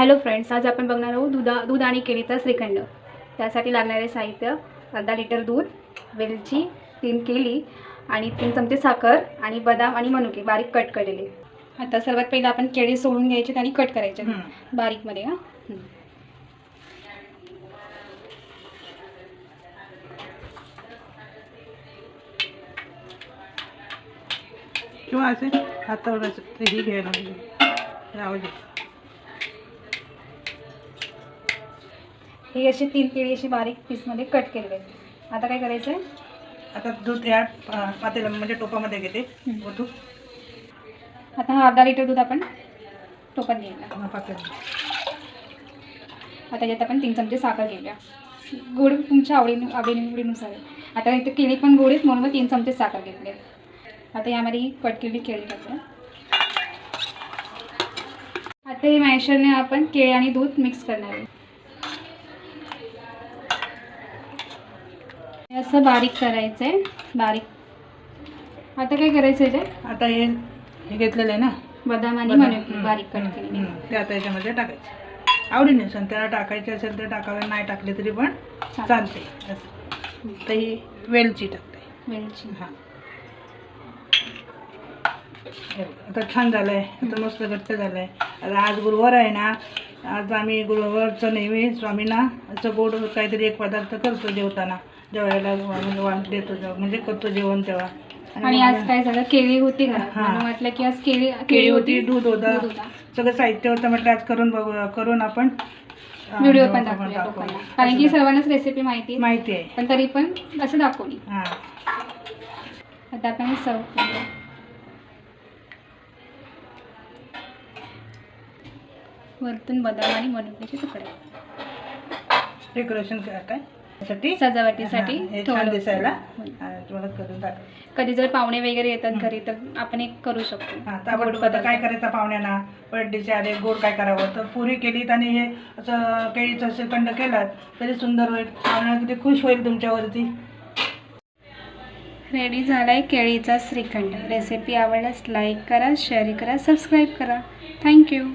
Hello friends आज आपण बघणार आहोत दुधा दूध आणि केळीचा श्रीखंड. त्यासाठी लागणारे साहित्य अर्धा लिटर दूध वेलची तीन केळी आणि तीन चमचे साखर आणि बदाम आणि मनुके बारीक कट केलेले. आता सर्वात पहिलं आपण केळी सोडून घ्यायचे आणि कट करायचे. बारीकमध्ये हां. किंवा असे हातावर घ्यायला हे अशी तीन केळी अशी बारीक पीसमध्ये कट केलेले आहेत. आता काय करायचं आहे आता दूध या पातेला म्हणजे टोपामध्ये घेते. ओतू आता हा अर्धा लिटर दूध आपण टोपात घ्यायला आता यात आपण तीन चमचे साखर घेऊया. गोड तुमच्या आवडी आवडीनुसार आहे. आता इथे केळी पण गोड आहेत म्हणून मग तीन चमचे साखर घेतले. आता यामध्ये कट केलेली केळी टाकूया आता हे मॅशरने आपण केळी आणि दूध मिक्स करणार आहे. असं बारीक करायचं आहे बारीक. आता काय करायचं आहे ते? आता हे हे घेतलेलं आहे ना? बदाम आणि बदाम. मनुके बारीक कट केलेले. ते आता याच्यामध्ये टाकायचे. आवडीनुसार त्याला टाकायचे असेल तर टाकावे नाही टाकले तरी पण चालते असं. तर ही वेलची टाकते. वेलची. हां. आता छान झालं आहे आता मस्त घट्ट झालं आहे आता आज गुरुवार आहे ना आज आम्ही गुरुवारचं नेहमी स्वामींना असं गोड काहीतरी एक पदार्थ करतो जेवताना. जेवायला म्हणजे वाण देतो जेव्हा म्हणजे करतो जेवण तेव्हा. आणि आज काय झालं? केळी होती. म्हणून वाटलं की आज केळी केळी होती दूध होता. सगळं साहित्य होतं म्हटलं आज करून बघू करून आपण व्हिडिओ पण दाखवूया दाखवू. लोकांना कारण की सर्वांनाच रेसिपी माहिती माहिती आहे. पण तरी पण असं दाखवली हां. आता आपण सर्व करूया. वरतून बदाम आणि मनुक्याचे तुकडे. डेकोरेशन काय? साठी सजावटीसाठी हां, हे थोडं- छान दिसायला. आणि तुम्हाला करून टाक कधी जर पाहुणे वगैरे येतात घरी तर आपण एक करू शकतो. हा आता काय करायचं पाहुण्यांना? बर्थडेचे आले गोड काय करावं? तर पुरी केलीत आणि हे असं केळीचं श्रीखंड केलात तरी सुंदर होईल. पाहुण्या किती खुश होईल तुमच्यावरती. रेडी झाला आहे केळीचा श्रीखंड. रेसिपी आवडल्यास लाईक करा शेअर करा सबस्क्राईब करा. Thank you